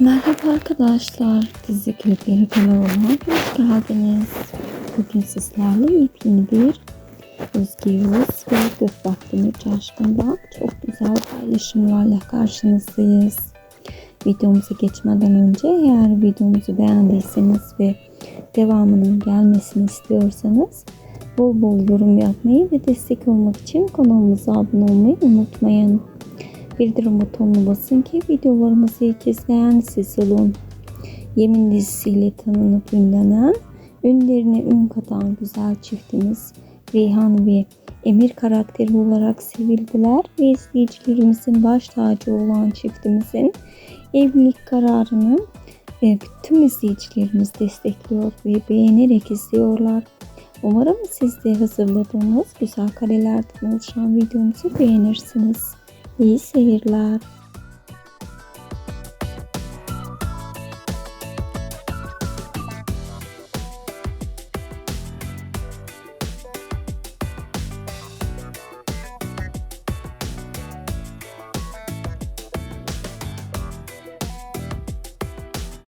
Merhaba arkadaşlar, dizi klipleri kanalıma hoş geldiniz. Bugün sizlerle yepyeni bir Özge Yavuz ve Gökbak Demirci aşkında çok güzel paylaşımlarla karşınızdayız. Videomuza geçmeden önce eğer videomuzu beğendiyseniz ve devamının gelmesini istiyorsanız bol bol yorum yapmayı ve destek olmak için kanalımıza abone olmayı unutmayın. Bildirim butonuna basın ki videolarımızı ilk izleyen siz olun. Yemin dizisiyle tanınıp ünlenen, ünlerine ün katan güzel çiftimiz Reyhan ve Emir karakteri olarak sevildiler ve izleyicilerimizin baş tacı olan çiftimizin evlilik kararını e, tüm izleyicilerimiz destekliyor ve beğenerek izliyorlar. Umarım siz de hazırladığımız güzel karelerden oluşan videomuzu beğenirsiniz. İyi seyirler.